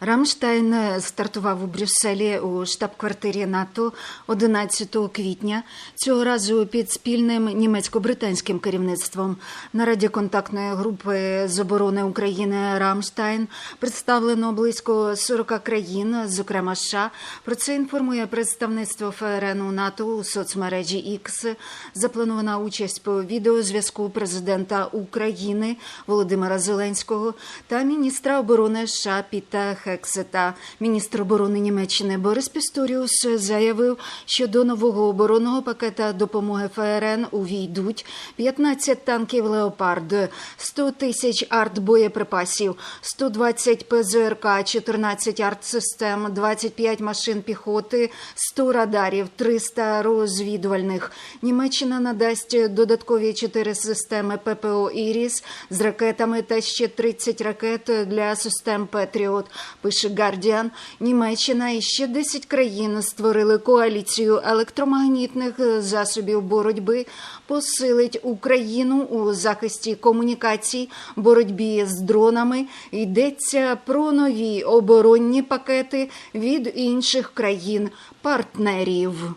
Рамштайн стартував у Брюсселі у штаб-квартирі НАТО 11 квітня. Цього разу під спільним німецько-британським керівництвом. На раді контактної групи з оборони України Рамштайн представлено близько 40 країн, зокрема США. Про це інформує представництво ФРН у НАТО у соцмережі X. Запланована участь по відеозв'язку президента України Володимира Зеленського та міністра оборони США Піта Хексета. Міністр оборони Німеччини Борис Пісторіус заявив, що до нового оборонного пакета допомоги ФРН увійдуть 15 танків Леопард, 100 тисяч артбоєприпасів, 120 ПЗРК, 14 артсистем, 25 машин піхоти, 100 радарів, 300 розвідувальних. Німеччина надасть додаткові 4 системи ППО «Іріс» з ракетами та ще 30 ракет для систем «Петріот», пише «Гардіан». Німеччина і ще 10 країн створили коаліцію електромагнітних засобів боротьби, посилить Україну у захисті комунікацій, боротьбі з дронами. Йдеться про нові оборонні пакети від інших країн-партнерів.